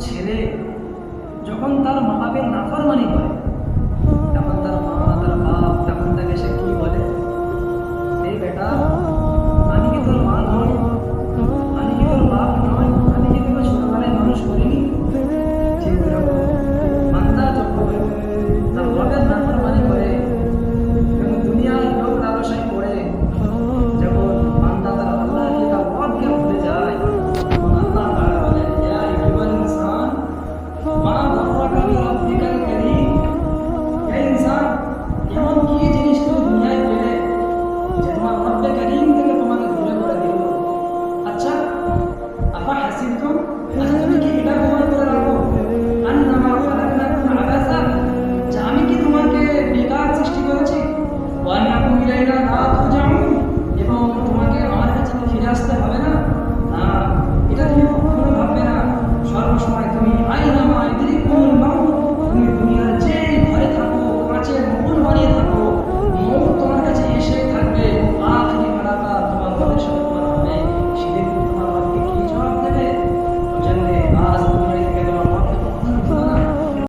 ছেলে যখন তার মা বাপের নাফরমানি করে 哎 don't.